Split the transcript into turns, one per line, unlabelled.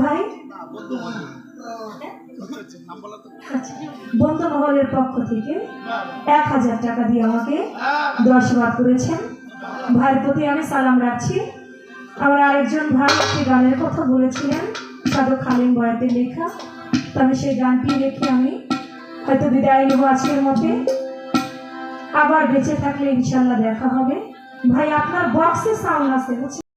ভাই? বন্ধু মহলের পক্ষ থেকে এক হাজার টাকা দিয়ে আমাকে দশ বার করেছেন। ভাইয়ের প্রতি আমি সালাম রাখছি। আমার আরেকজন ভাই একটি গানের কথা বলেছিলেন সাধু খালিম বয়াতে লেখা। তো আমি সেই গানটি রেখে আমি হয়তো বিদায় নেব আজকের মতে। আবার বেঁচে থাকলে ইনশাল্লাহ দেখা হবে। ভাই, আপনার বক্সে সাউন্ড আছে, বুঝছেন?